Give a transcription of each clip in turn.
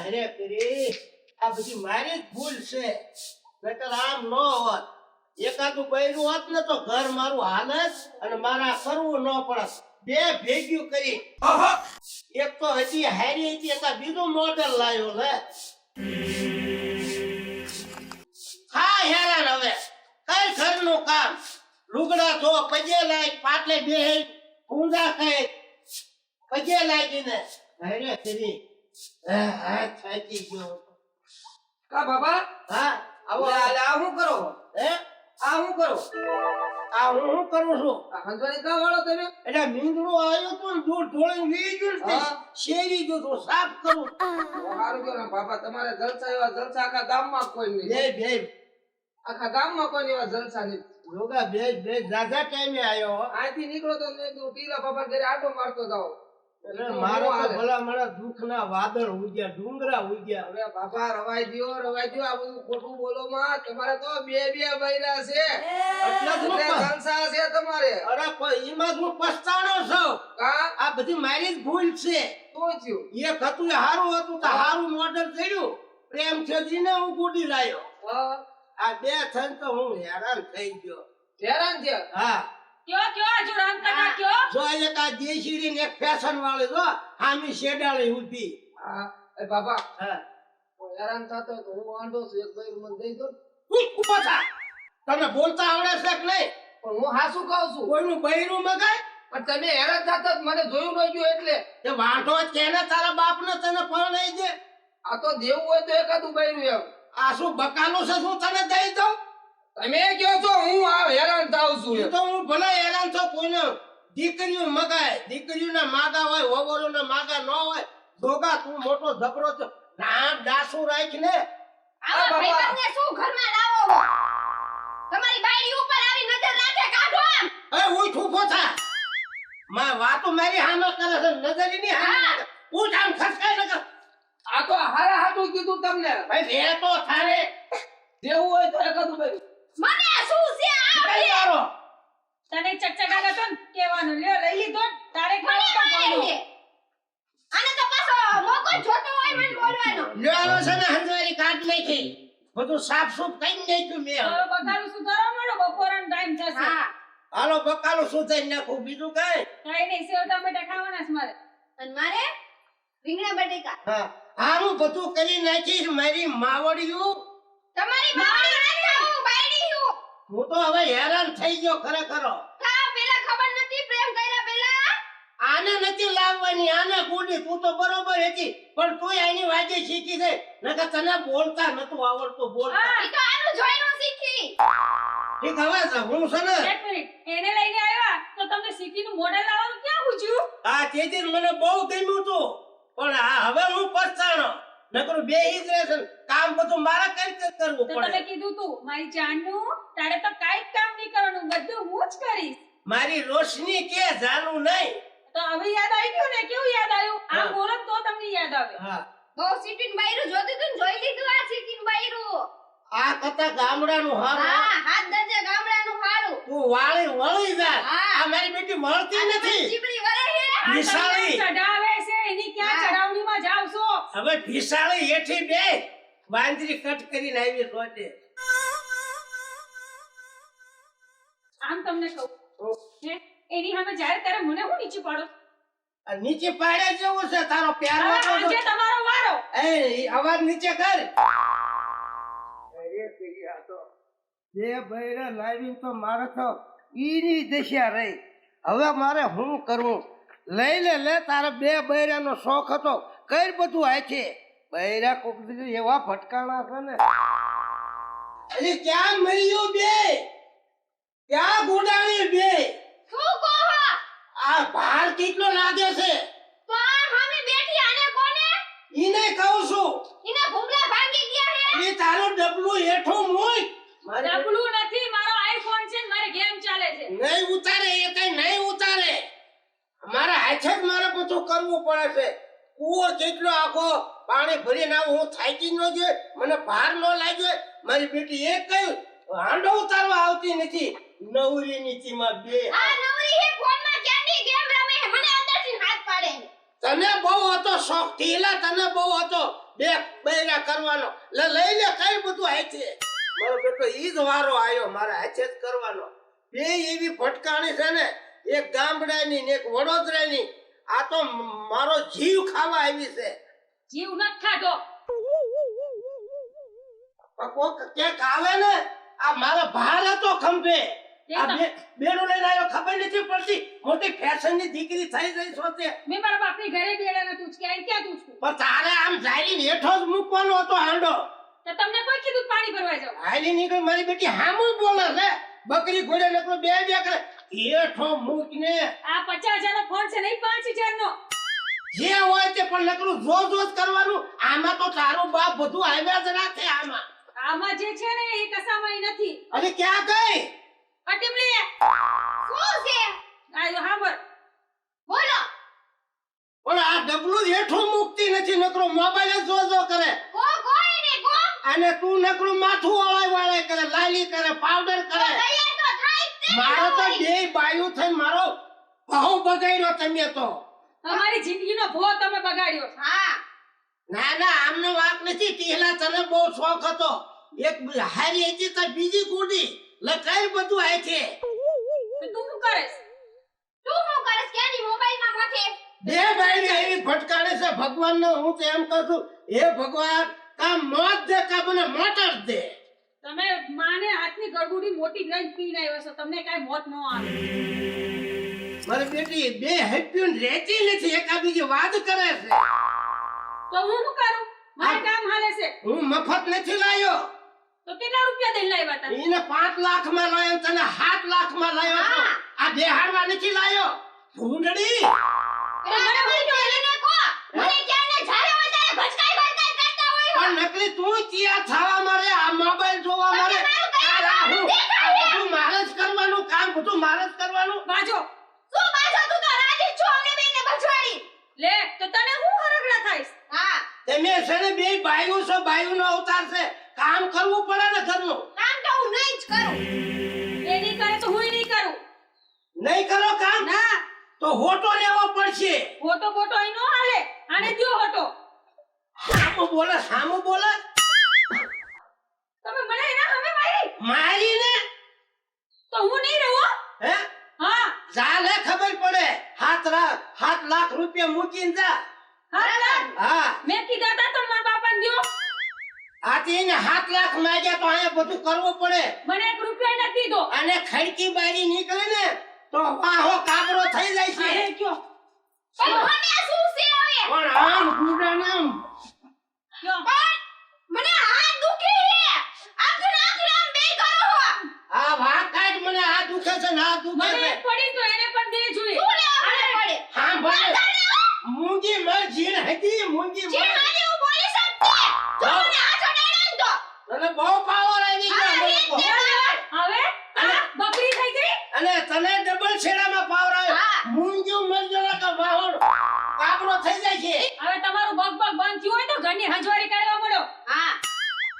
અરે કરી આ બધી મારી જ ભૂલ છે. નકર આમ ન હોત. એકાદું બૈરું હોત ને તો ઘર મારું હાલત અને મારા કરવું ન પડત. બે ભેગ્યું કરી. એક તો હજી હારી હતી એકા બીજું મોડેલ લાવ્યો લે. હા હેરાન હવે. કઈ ઘરનું કામ? લુગડા ધો પજે લાય પાટલે બે ઊંધા કઈ પજે લાગીને. અરે કરી હા હા થાકી ગયો. કા બાબા? હા આવો આવો. આ શું કરો? હે? આ શું કરો? આ હું શું કરું છું? આ કા વાળો તમે? એટલે મીંદડું આવ્યો તો ને ઢોળી વી ગયું ને શેરી ગયું તો સાફ કરું. સારું કયો બાબા તમારે જલસા એવા જલસા આખા ગામમાં કોઈ નહીં. બે બે. આખા ગામમાં કોઈ એવા જલસા નહીં. રોગા બે બે. જાજા ટાઈમે આવ્યો? આથી નીકળો તો મેં કીધું ટીલા બાબા ઘરે આટો મારતો જાઓ. મારો તો ભલા મારા દુઃખના વાદળ ઉગ્યા ડુંગરા ઉગ્યા હવે બાબા રવાઈ દ્યો રવાઈ દ્યો આ બધું ખોટું બોલો માં. તમારે તો બે બે બૈરા છે. એટલા જ એટલે છે તમારે. અરે પણ એમાં હું પછતાણો છું. કા આ બધી મારી જ ભૂલ છે. તો થયું? એક હતું એ હારું હતું તો હારું મોડલ થયું. પ્રેમ છજીને હું ગુડી લાયો. આ બે થઈને તો હું હેરાન થઈ ગયો. હેરાન છે હા. કયો કયો આજુ રામ કાકા કયો? જો એક આ દેશી ને એક ફેશન વાળી જો હામી શેડાળી ઊભી હા. એ બાબા હા. હેરાન થતો તો હું વાંધો છું એક ભાઈ મને દઈ દો તું થા. તને બોલતા આવડે છે કે નહીં? પણ હું હાસુ કહું છું. કોઈનું બૈરું મગાય? પણ તમે હેરાન થતા જ મને જોયું ન ગયું એટલે. તે વાંઢો કેને તારા બાપને તને પરણાઈ દે? આ તો દેવું હોય તો એકાદું બૈરું એમ. આ શું બકાનું છે શું તને દઈ દઉં? તમે કહો છો? હું આ હેરાન થાઉં છું. તો હું ભલે હેરાન છો કોઈને દીકરીઓ મગાય. દીકરીઓના માગા હોય વગરોના માગા ન હોય દોગા તું મોટો ઝબરો છો. રામ દાસુ રાખ ને. આવા બાબા. ભાઈબંધને શું ઘરમાં લાવો? તમારી બાયડી ઉપર આવી નજર રાખે કાઢો આમ એ ઉઠ ઊભો થા. માં વાતો મારી હાનો કરે છે નજરી ની આમ ખસકાય ન આ તો હારા હાટું કીધું તમને. ભાઈ રે તો થારે જેવું હોય તો એકાદું બૈરું મને શું છે આ તારો તને ચકચકા હતો ને કહેવાનું લ્યો લઈ લીધો તારે કેવું મારે આને તો પાછો મોકો જોતો હોય મને બોલવાનો. લ્યો છે ને હંજવારી કાટ નાખી. બધું સાફ સુફ કઈ નાખ્યું મેં. હવે બકાલું સુધારવા માંડો બપોરનો ટાઈમ થશે. હા. હાલો બકાલું સુધાઈ નાખું. બીજું કઈ? કઈ નહીં સેવ ટામેટા ખાવાના છે મારે. અને મારે રીંગણા બટેકા. હા. હારું બધું કરી નાખીશ. મારી માવડિયું. તમારી નથી હું તો હવે હેરાન થઈ ગયો ખરેખર. કા પેલા ખબર નથી પ્રેમ કર્યા પેલા? આને નથી લાવવાની આને ગુડી તું તો બરોબર હતી પણ તું એની વાજે શીખી છે નકર તને બોલતા નતું આવડતું બોલતા. હા. તો આનું જોઈને શીખી. ઠીક હવે હું છે ને? એક મિનિટ એને લઈને આવ્યા તો તમને સિટીનું મોડેલ લાવવાનું ક્યાં પૂછ્યું? આ તેથી મને બહુ ગમ્યું તું. પણ આ હવે હું પછતાણો. નકર બે ઈ જ રહેશે ને. કામ બધું મારા કઈ કરવું પડે તમે કીધું તું મારી જાનનું તારે તો કાઈ કામ નહીં કરવાનું બધું હું જ કરીશ. મારી રોશની કે જાનું નહીં. તો હવે યાદ આવી ગયું ને? કેવું યાદ આવ્યું? હા. આમ બોલો તો તમને યાદ આવે. હા. બહુ સીટીન બાયરું જોતું તું જોઈ લીધું આ સીટીન બાયરું? આ કથા ગામડાનું હારું. હા હાથ દરજે ગામડાનું હારું. તું વાળી વળી જા. હા. આ મારી બેટી મળતી નથી. ચીબડી વળે હે નિશાળી ચડાવે છે એની ક્યાં. ચડાવણીમાં જાવ છો હવે ભીસાળી હેઠી બે બાંદરી કટ કરીને આવી રોટે આમ તમને કહું હે? એની સામે જ્યારે ત્યારે મને હું નીચે પાડો? આ નીચે પાડે જેવું છે તારો પ્યારો આજે તમારો વારો. એ અવાજ નીચે કર. અરે આ તો બે બૈરા લાવીને તો મારે તો ઈની દશા રહી. હવે મારે શું કરવું? લઈ લે લે તારા બે બૈરાનો શોખ હતો. કઈ બધું આ છે બૈરા કોક દીધી એવા ફટકા નાખે ને. અરે ક્યાં મળ્યું બે? ક્યાં ગોડાણી બે? શું કહો આ ભાર કેટલો લાગે છે? તો આ સામે બેઠી આને કોને? ઈને કહું છું. એને ભૂંગળા ભાંગી ગયા હે? એ તારો ડબલું હેઠું મૂક. મારે ડબલું નથી મારો આઈફોન છે મારે ગેમ ચાલે છે. નહીં ઉતારે એ કઈ નહીં ઉતારે. મારા હાથે જ મારે બધું કરવું પડે છે. કૂવો જેટલો આખો પાણી ભરીને ના હું થાકી ન જોઈએ મને ભાર ન લાગ્યો. મારી બેટી એક કહ્યું હાંડો ઉતારવા આવતી નથી. નવરી નીતિમાં બે આ નવરી હે ફોનમાં કેન્ડી ગેમ રમે હે મને અંદરથી હાથ પાડે તને બહુ હતો શોખ ઢીલા તને બહુ હતો. બે બૈરા કરવાનો. લે લઈ લે કઈ બધું હાથે. મારો બેટો ઈ જ વારો આવ્યો મારે હાથે જ કરવાનો. બે એવી ભટકાણી છે ને એક ગામડાની ને એક વડોદરાની. આ તો મારો જીવ ખાવા આવી છે. જીવ નથી ખાધો. કોક ક્યાંક આવે ને આ મારા ભાર હતો ખંભે. બેડું લઈને આવ્યો ખબર નથી પડતી. મોટી ફેશનની દીકરી થઈ ગઈ સોતે મેં મારા બાપની ઘરે બેડા ને ઉચકી આઈ ક્યાં તું પણ તારે આમ જાયલી હેઠો જ મૂકવાનો હતો હાંડો. તો તમને કોઈ કીધું પાણી ભરવા જાવ હાલી નીકળી મારી બેટી હામું બોલે છે. બકરી ઘોડે નકરો બે બે કરે. હેઠો મૂકને. આ પચાસ નો ફોન છે નહીં પાંચ હજાર નો જે હોય તે પણ નકરું જોર જોર કરવાનું. આમાં તો તારું બાપ બધું આવ્યા જ રાખે આમાં. આમાં જે છે ને એ કસામાં નથી. અરે ક્યાં ગઈ? અટીમલી શું છે? આ હાંભળ. બોલો. પણ આ ડબલું હેઠું મૂકતી નથી નકરો મોબાઈલ જ જો જો કરે. કો કોઈ ને કો અને તું નકરું માથું વાળાય વાળાય કરે લાલી કરે પાવડર કરે. મારો તો બે બાયુ થઈ મારો બહુ બગાડ્યો તમે તો. તમારી જિંદગીનો ભો તમે બગાડ્યો હા. ના ના આમનો વાત નથી. તેલા તને બહુ શોખ હતો. એક હારી હતી તો બીજી કુડી લે કઈ બધું આય છે તો તું શું કરેસ તું શું કરસ મોબાઈલમાં મથે બે બાઈને એવી ભટકાણે છે. ભગવાનનો હું તો એમ કહું છું હે ભગવાન કા મોત દે કા મને મોટર દે. તમે માને હાથની ગળગુડી મોટી લઈને પીને આવ્યો છો તમને કાંઈ મોત ન આવે. મારી બેટી બે હેપ્યુન રહેતી નથી એકા બીજી વાત કરે છે. તો હું શું કરું? મારે કામ હાલે છે. હું મફત નથી લાયો. તો કેટલા રૂપિયા દઈને લાવ્યા હતા? એને પાંચ લાખમાં લાયો તને સાત લાખમાં લાયો. આ બેહાડવા નથી લાયો. ભૂંડડી અરે મને બોલી ને કો મને ક્યાંને જ્યારે હોય ત્યારે ભટકાઈ ભટકાઈ કરતા હોય હો. પણ નકલી તું ચિયા થવા મારે આ મોબાઈલ જોવા મારે તમને મારું આ કઈ રાહુ. દેખાય આ બધું મારે જ કરવાનું કામ બધું મારે જ કરવાનું બાજો. શું બાજો? તું તો રાજી છો અમને બેને બજવાડી લે તો તને હું હરગડા થાઈસ હા. તમે છે ને બે બાયું છો બાયું નો અવતાર છે. કામ કરવું પડે ને ઘરનું. કામ તો હું નહીં જ કરું. એ નહીં કરે તો હું નહીં કરું. નહીં કરો કામ? ના. તો હોટો લેવો પડશે. હોટો બોટો અહીં નો હાલે. આને દ્યો હોટો. સામો બોલે સામો બોલે. તમે મને એના હવે મારી? મારી ને તો હું નહીં રહું હો. હે હા ચાલે ખબર પડે હાથ રા- લાખ રૂપિયા મૂકીને જા. હા મેં કીધા હતા તો મારા બાપાને દ્યો. આથી એને હાથ લાખ માંગ્યા તો અહીંયા બધું કરવું પડે. મને એક રૂપિયા નથી દીધો. અને ખડકી બારી નીકળે ને તો વાહો કાબરો થઈ જાય છે. અરે કયો? પણ મને શું છે હવે? પણ આમ ગુડાને આમ. પણ મને હાથ દુખે છે. આખરે આખરે આમ બે કરો હો. વાત કાઢ મને આ દુખે છે ને આ દુખે છે. એક પડી તો એને પણ દે જોઈએ શું લેવા મને હો મૂંગી મર જીણ હતી મૂંગી જે મર મારે હું બોલી શકતી તું મને હાથ અડાડ્યો ને તો તને બહુ પાવર આવી હા ગયો એ મને જ કહો. દેવા હવે આ બકરી થઈ ગઈ અને તને ડબલ છેડામાં પાવર હા. આવ્યો મૂંગ્યું મર જરા કે વાહો કાબરો થઈ જાય છે હવે તમારું બગ બગ બંધ થયું હોય તો ઘરની હંજવારી કાઢવા મળો હા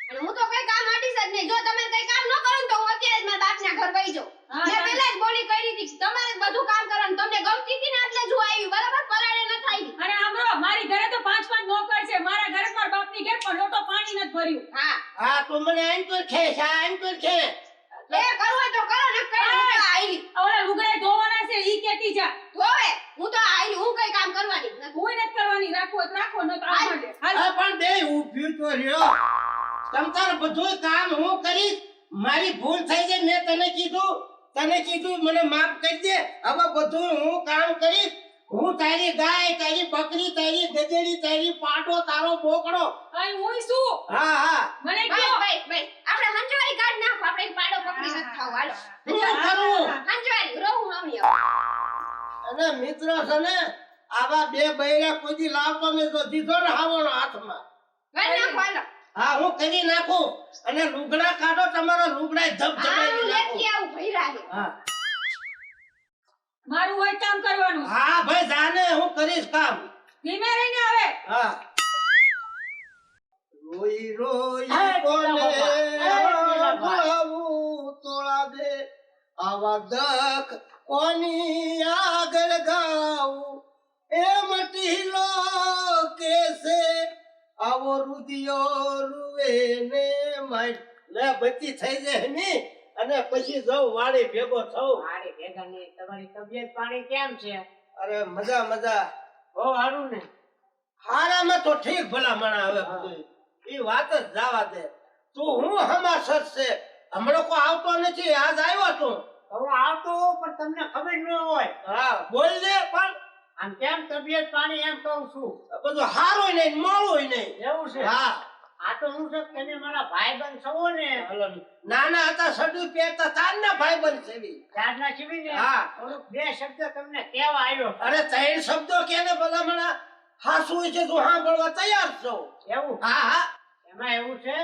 અને હું તો કઈ કામ હટીશ જ નહીં જો તમે કઈ કામ ન કરો ને તો હું અત્યારે જ મારા બાપના ઘર વહી જાઉં હા, મેં તમે- પહેલા જ બોલી કરી હતી તમારે જ બધું કામ કરવાનું તમને ગમતી હતી ને એટલે જ હું આવી બરાબર પરાડે ન થાય અને આમરો મારી ઘરે તો પાંચ પાંચ નોકર છે મારા ઘરે મારા બાપની ઘેર પણ લોટો પાણી નથી ભર્યું હા હા તો મને આમ તો ખેસ આ આમ તો ખેસ એ કરવું હોય તો કરો ને કઈ હું તો આઈલી ઓલા લુગડા ધોવાના છે ઈ કેતી જા હવે હું તો આઈલી હું કઈ કામ કરવાની જ નથી. હું નથી કરવાની રાખો હોય તો રાખો ન તો આ માટે હાલ આ પણ બે ઊભ્યું તો રહ્યો તમ તાર બધું કામ હું કરીશ. મારી ભૂલ થઈ છે મેં તને કીધું. તને કીધું મને માફ કરી દે. હવે બધું હું કામ કરીશ. હું તારી ગાય તારી બકરી તારી ગધેડી તારી પાટો તારો બોકડો. અહીં હું શું? હા હા. મને કયો? ભાઈ બસ આપણે હંજવારી કાઢ નાખો આપણે પાડો પકડી નથી ખાવ. હાલો. હું કરું? હંજવારી રહું હમી અને મિત્ર છે ને આવા બે બૈરા કોઈ લાવતો ને તો દીધો ને હાવોનો હાથમાં. કરી નાખો હાલો. હા હું કરી નાખું. અને લુગડા કાઢો તમારા લુગડા ધબ હા હું ધબાવી નાખું. લેતી આવું ભૈરા હા. મારું હોય કામ કરવાનું. હા ભાઈ જાને હું કરીશ કામ. ધીમે રહીને હવે. હા. રોઈ રોઈ કોને ભાવું તોળા દે આવા દખ કોની આગળ ગાવું? એ મટીલો કેસે? આવો રુદિયો રૂવે ને માય. લે બચી થઈ જાય ને? અને પછી જાઉં વાડી ભેગો થઉં. મારી ભેગા ની તમારી તબિયત પાણી કેમ છે? અરે મજા મજા. બહુ સારું ને. હારામાં તો ઠીક ભલા મણા હવે એ વાત જ જવા દે. તું હું હમાસર છે? હમણાં કોઈ આવતો નથી? આજ આવ્યો તું. હું આવતો પણ તમને ખબર ન હોય. હા બોલ દે પણ આમ કેમ તબિયત પાણી એમ કહું છું? બધું હારું નહીં મોડું નહીં. એવું છે? હા. આ તો હું છે તમે મારા ભાઈબંધ છો ને. નાના હતા સડું પહેરતા તારના ભાઈબંધ છે બી. છે શિબી ને? હા. થોડુંક બે શબ્દ તમને કેવા આવ્યો. અરે ત્રણ શબ્દો કેને ભલામણા હાસુ છે તું સાંભળવા તૈયાર છો. એવું? હા હા. એમાં એવું છે?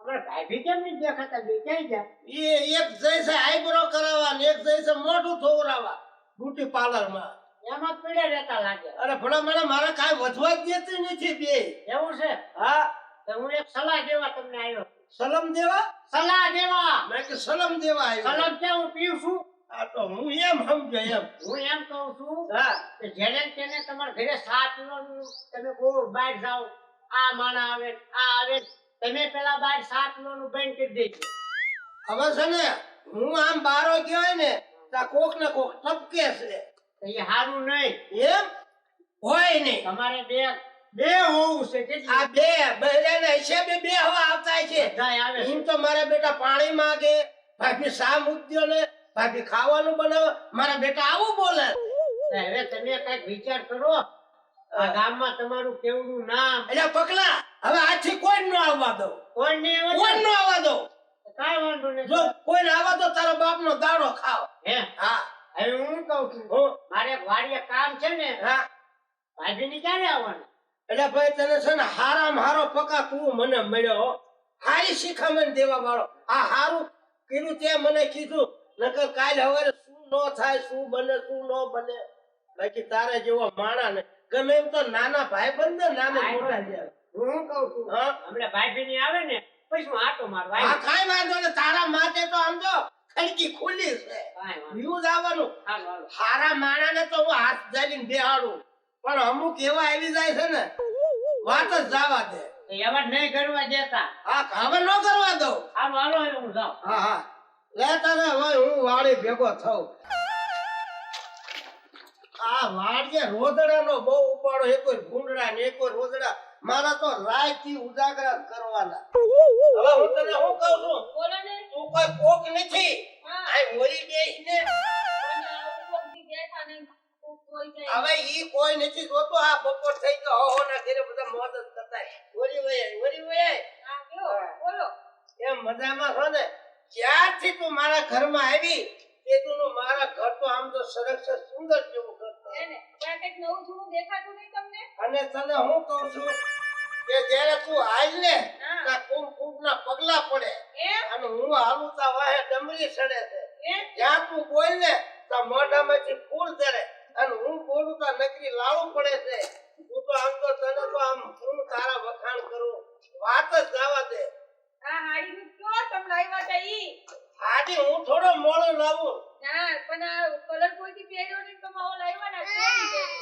અમારા ભાઈ ભી કેમ નહીં દેખાતા? બે ક્યાંય ગયા? એ એક જૈસે આઈબ્રો કરાવવા ને એક જૈસે મોઢું ધોવરાવા બ્યુટી પાર્લરમાં એમાં પીડે રહેતા લાગે. અરે ભલામણા મારે કાંઈ વધવા જ દેતી નથી બે. એવું છે? હા. તો હું એક સલાહ દેવા તમને આવ્યો. સલમ દેવા? સલાહ દેવા. મેં કે સલમ દેવા આવ્યો. ક્યાં હું પીઉં છું? આ તો હું એમ સમજો એમ. હું એમ કહું છું હા. કે જેને તેને તમારા ઘરે સાત નો તમે બહુ બહાર જાઓ આ માણા આવે આ આવે. તમે પેલા બહાર સાત નો નું બંધ કરી દેજો. હવે છે ને હું આમ બારો ગયો હોય ને ત્યાં કોક ને કોક ટપકે છે. એ સારું નહીં. એમ? હોય નહીં. તમારે બે બે હોવું છે કેટલી? આ બે બહેરાને હિસાબે બે હવા આવતા છે. બધાય આવે છે. એમ તો મારા બેટા પાણી માગે ભાભી શા મૂક્યો ને ભાભી ખાવાનું બનાવે મારા બેટા આવું બોલે. હવે તમે કંઈક વિચાર કરો. આ ગામમાં તમારું કેવડું નામ? એટલે પકલા હવે આજથી કોઈ ન આવવા દો. કોઈ ને કોઈ ન આવવા દો. કાઈ વાંધો નહીં. જો કોઈ આવવા દો તારા બાપનો દાડો ખાવ. હે? હા. હવે હું કહું છું? મારે વાડીએ કામ છે ને હા. ભાભી ક્યારે આવવાનું? એટલે ભાઈ તને છે ને હારામ હારો પકા તું મને મળ્યો હારી શિખામણ દેવા વાળો. આ હારું કીધું તે મને કીધું નકર કાલ હવે શું ન થાય શું બને શું ન બને. બાકી તારે જેવો માણા ને ગમે એમ તો નાના ભાઈ બંધ નાના મોટા છે હું કહું છું? હા? હમણાં ભાભી ની આવે ને પછી હું આટો મારવા આ આવીશ. વાંધો ને તારા માટે તો આમ જો. ખડકી ખુલ્લી છે. ન્યૂઝ આવવાનું. હારા માણા ને તો હું હાથ જાલીને બેહાડું. પણ અમુક એવા આવી જાય છે ને વાત જ જવા દે. એવા નહીં કરવા દેતા. હા હવે ન કરવા દઉં. હાલો હાલો હું જાઉં. હા હા. લે તારે હવે હું વાળી ભેગો થઉં. આ વાડીએ રોદડાનો બહુ ઉપાડો. એક કોઈ ભૂંડડા ને એક કોઈ રોદડા. મારા તો રાતથી ઉજાગરા ઉજાગર કરવાના હવે હું તને શું કહું છું? બોલો ને. તું કોઈ કોક નથી. આ કોક કોઈ જાય. હવે ઈ કોઈ નથી જોતો. આ બપોર થઈ ગયો. હો ના ઘરે બધા મોજ જ કરતા. ઓરી વયે ઓરી વયે. બોલો. એમ મજામાં છો ને? જ્યારથી તું મારા ઘરમાં આવી? તે તું મારા ઘર તો આમ તો સરસ સુંદર જેવું તમને? અને તને હું કહું છું? કે જ્યારે તું હાલ ને હા. કુમ કુમ ના પગલા પડે. અને હું હાલું તા વાહે ડમરી સડે છે. જ્યાં તું બોલ ને ત્યાં મોઢામાંથી ફૂલ ધરે અને હું બોલું તો નકરી લાવું પડે છે. હું તો આમ તો તને તો આમ હું તારા વખાણ કરું. વાત જ જવા દે. આ હાડીનું કયો તમે લાવ્યા તા ઈ? આજે હું થોડો મોડો લાવું. ના પણ આ કલર કોઈથી પહેર્યો નહીં તો માવો લાવ્યા ને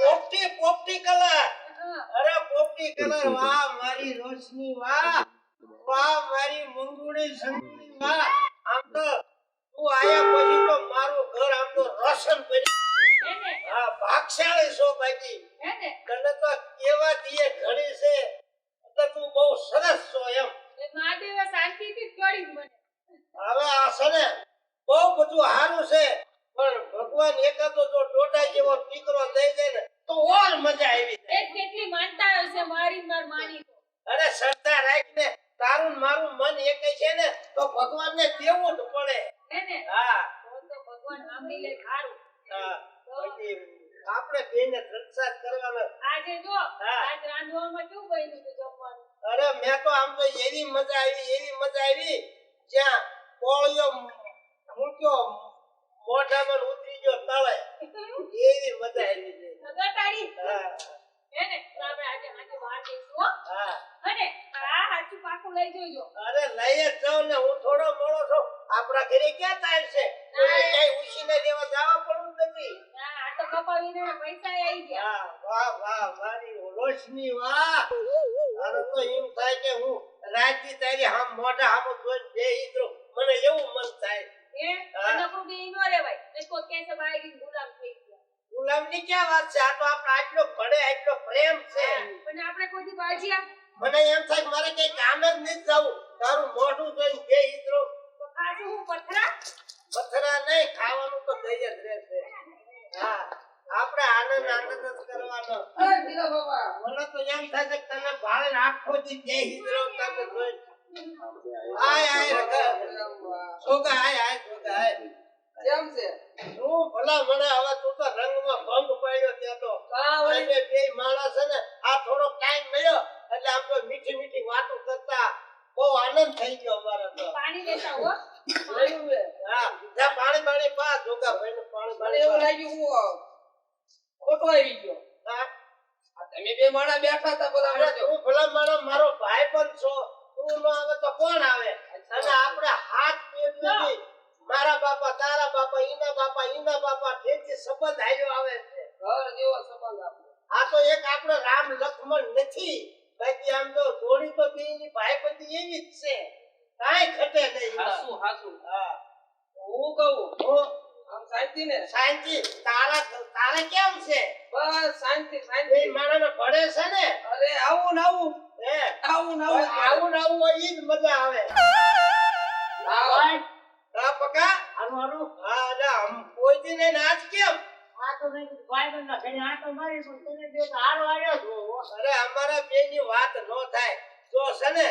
પોપટી પોપટી કલર. હા. અરે પોપટી કલર વાહ મારી રોશની વાહ વાહ મારી મંગુણી સંગુણી વાહ. આમ તો તું આયા પછી તો મારું ઘર આમ તો રોશન કરી હા ભાગશાળી છો બાકી એને તને તો કેવા દીએ ઘડી છે એટલે તું બહુ સરસ છો એમ એ મહાદેવે શાંતિથી જ કરી મને હવે આ છે ને બહુ બધું સારું છે પણ ભગવાન એકાદો જો ડોડા જેવો દીકરો દઈ દે ને તો ઓર મજા આવી જાય એ કેટલી માનતા હશે મારી માર માની તો. અરે શ્રદ્ધા રાખને તારું ને મારું મન એક છે ને તો ભગવાનને દેવું જ પડે એને હા તો તો ભગવાન સાંભળી લે ખારું હા. પછી આપણે બેને સંસાર કરવાનો આજે જો હા. આજ રાંધવામાં કેવું બન્યું હતું જમવાનું અરે મેં તો આમ તો એવી મજા આવી એવી મજા આવી જ્યાં કોળિયો મૂક્યો મોઢામાં ઉતરી ગયો તળે એવી મજા આવી છે નગરતાળી હા એને આપણે આજે આજે બહાર જઈશું હા અને આ હાચું પાકું લઈ જોજો અરે લઈ જ ને હું થોડો મોડો છું આપણા ઘરે ક્યાં ટાઈમ છે કોઈ ઉછીને દેવા જવા પડવું જ નથી આ આ તો કપાવીને પૈસા આવી ગયા હા વાહ વાહ મારી રોશની વાહ મારે તો એમ થાય કે હું રાજી તારી આમ મોઢા આમ જોઈને બેહી જ મને એવું મન થાય. એ. અને કોઈ બી નો રેવાય કોઈ કહે છે બાયડી ગુલામ થઈ ગયા. ગુલામની ક્યાં વાત છે? આ તો આપણે આટલો ભણે આટલો પ્રેમ છે. પણ આપણે કોઈ દી બાજીયા મને એમ થાય મારે કઈ કામ જ નહીં જવું તારું મોઢું જોઈને બે. તો ખાજુ હું પથરા? પથરા નહીં ખાવાનું તો દઈ જ રહેશે. હા. આપણે આનંદ આનંદ જ કરવાનો. મને તો એમ થાય કે તને ભાળીને આખો દી જ તને જોઈને. આય આય રગા. છોકા આય આય છોકા આય. કેમ છે? હું ભલા મને હવે તું તો રંગમાં ભંગ પાડ્યો ત્યાં તો. અમે બે માણસ છે ને આ થોડો ટાઈમ મળ્યો એટલે આમ તો મીઠી મીઠી વાતો કરતા બહુ આનંદ થઈ ગયો અમારે તો. પાણી લેતા હો પાણી હા જા પાણી પાણી પા જોગા ભાઈ પાણી પાણી એવું લાગ્યું હું ખોટો આવી ગયો. આ તમે બે માણા બેઠા હતા બધા તું ભલા માણસ મારો ભાઈ પણ છો. તું ન આવે તો કોણ આવે? અને આપણે હાથ પેઢી મારા બાપા તારા બાપા ઈના બાપા ઈના બાપા તેથી સંબંધ હાલ્યો આવે છે. ઘર જેવો સંબંધ આપણો આ તો એક આપણો રામ લક્ષ્મણ નથી. બાકી આમ તો જોડી તો ભાઈ ભાઈબંધી એવી જ છે. કાંઈ ઘટે નહીં. હાસુ હાસુ. હા. હું કહું? હું? આમ શાંતિ ને? શાંતિ. તારા તારે કેમ છે? બસ શાંતિ શાંતિ. માણસને ભળે છે ને? અરે આવું ને આવું. હે? આવું આવું આવું ને આવું હોય ઈ જ મજા આવે. પકા? હા આમ કોઈ દી ને કેમ? આ તો મારી પણ તમે બે હારો આવ્યો છો. અરે અમારા બે ની વાત ન થાય. તો છે ને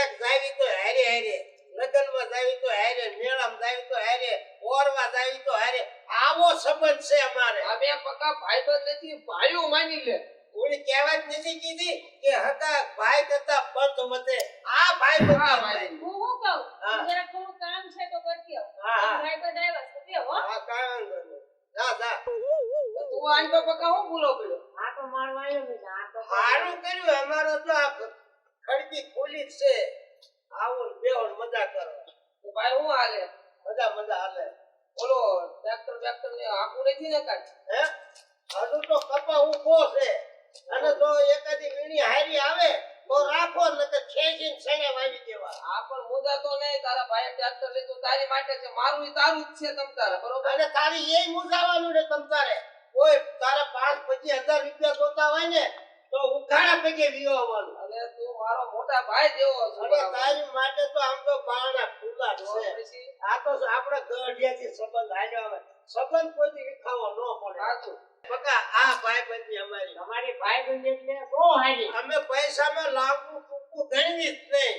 એક જાવી તો હારે હારે. લગ્નમાં જાવી તો હારે મેળામાં જાવી તો હારે ઓરવા જાવી તો હારે. આવો સંબંધ છે અમારે. આ બે પક્કા ભાઈબંધ નથી ભાઈઓ માની લે. ઓલી કહેવત નથી કીધી કે હતા ભાઈ કરતા પંથ મતે આ ભાઈ બંધ ભાઈ. હું હું. કહું જરા થોડું કામ છે તો કરતી આવો હા, હા. ભાઈ બધા આવ્યા છે બે હો. હા કાંઈ જા જા. તું આજ પર પક્કા હું ભૂલો આ તો મારવા આવ્યો ને તો સારું કર્યું અમારે તો આ ખડકી ખુલી છે આવો ને બેહો ને મજા કરો તો ભાઈ હું હાલે મજા મજા હાલે બોલો ટ્રેક્ટર બેક્ટર ને આખું નથી ને હે? હજુ તો કપા ઊભો છે. અને જો એકાદી વીણી હારી આવે તો રાખો ને ખેંચીને સણે વાવી દેવા. આ પણ મુદ્દા તો નહીં તારા ભાઈએ ટ્રેક્ટર લીધું તારી માટે છે. મારું તારું જ છે તમ તારે બરોબર? અને તારી એ મુજાવાનું ને તમ તારે. કોઈ તારા પાંચ પચીસ હજાર રૂપિયા જોતા હોય ને તો ઉઘાડા પગે વિવાવાનું અને તું મારો મોટા ભાઈ જેવો છો તારી માટે તો આમ તો ખુલ્લા છે. આ તો આપણે ગઢિયાથી સંબંધ હાલ્યો આવે. સંબંધ કોઈથી વિખાવો ન પડે સાચું. પકા આ ભાઈ બંધી અમારી. તમારી ભાઈબંધ એટલે શું હારી અમે પૈસામાં લાંબુ ટૂંકું ગણવી જ નહીં.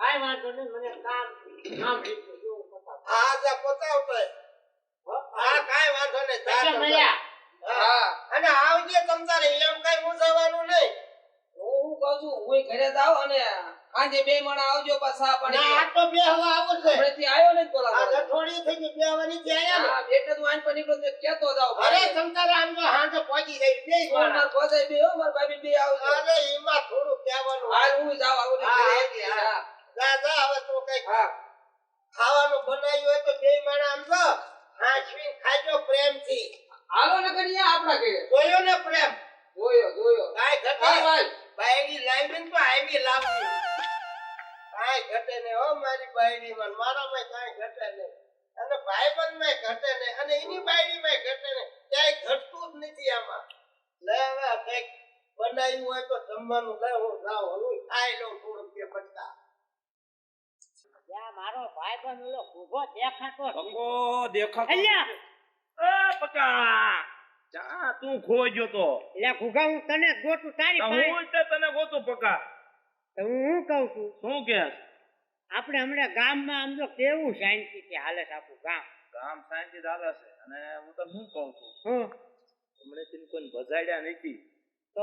કાંઈ વાંધો નહીં મને કામ કામ રીતું જેવું પતાવ. આ જા પતાવતો હા કાંઈ વાંધો નહીં તારે. મળ્યા. હા. હા. અને આવજે તમ તારે એમ કઈ મૂંઝાવાનું નહીં. હું હું કહું છું હું ઘરે જાવ અને આજે બે માણા આવજો પાછા ના આ તો બે હવા આવો છે. હમણાંથી આવ્યો ને બોલા આ ગઠોડી થઈ ગઈ બે હવાની થી આયા ને. હા એટલે તું આન પર નીકળો તો કેતો જાવ અરે તમ આમ તો હાંજે પહોંચી જાય બે માર માણસ. બે હો માર ભાભી બે આવજો. અરે એમાં થોડું કહેવાનું હા હું જાવ આવું ને હા. જા જા હવે તો કઈ હા. ખાવાનું બનાવ્યું હોય તો બે માણા આમ તો હાંચવીને ખાજો પ્રેમથી. હાલો ને કરીએ આપણા ઘરે. જોયો ને પ્રેમ? જોયો જોયો. કાઈ ઘટે? ભાઈ. ભાઈ એની લાવી તો આવી લાવવી કાંઈ ઘટે નહીં હો મારી બાયડી માં મારામાં કાંઈ ઘટે નહીં. અને ભાઈબંધમાં ઘટે નહીં. અને એની બાયડી માં ઘટે નહીં. ક્યાંય ઘટતું જ નથી આમાં. લે હવે કંઈક બનાવ્યું હોય તો જમવાનું લે હું જાઉં. હું ખાઈ લઉં થોડું બે પડતા ત્યાં મારો ભાઈબંધ ઓલો ઊભો દેખાતો જ દેખાતો અલ્યા! એ જા તું ખોઈ ગયો તો. એટલે ઘુઘા હું તને ગોતું તારી તો હું તને ગોતું પક્કા તો હું કહું છું? શું કે આપણે હમણાં ગામમાં આમ તો કેવું શાંતિથી હાલે છે આપણું ગામ? ગામ શાંતિ દાદા છે. અને હું તને શું કહું છું? હું. હમણે થી કોઈ બજાડ્યા નથી. તો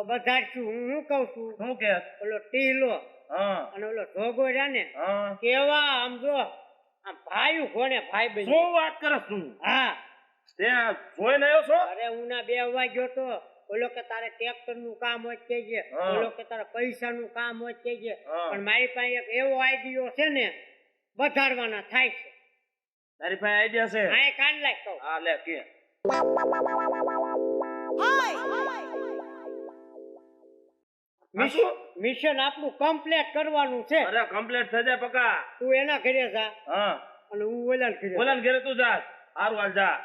છું હું શું કહું છું? શું કે ઓલો ટીલો હા. અને ઓલો ઢોગો રહ્યા ને હા. કેવા આમ જો આમ ભાઈ કોને ભાઈ બહેન શું વાત કરસ તું? હા. ત્યાં જોઈને આવ્યો છો? અરે હું ના બે વાગ્યો તો ઓલો કે તારે ટ્રેક્ટરનું કામ હોય છે જે ઓલો કે તારે પૈસા નું કામ હોય છે પણ મારી પાસે એક એવો આઈડિયો છે ને વધારવાના થાય છે. તારી પાસે આઈડિયા છે? હા એ કાન લાગ તો હા લે કે. મિશન મિશન આપણું કમ્પ્લીટ કરવાનું છે. અરે કમ્પ્લીટ થઈ જાય પકા. તું એના ઘરે જા. હા. અને હું ઓલા ઘરે બોલાને ઘરે તું જા. હારું હાલ જા.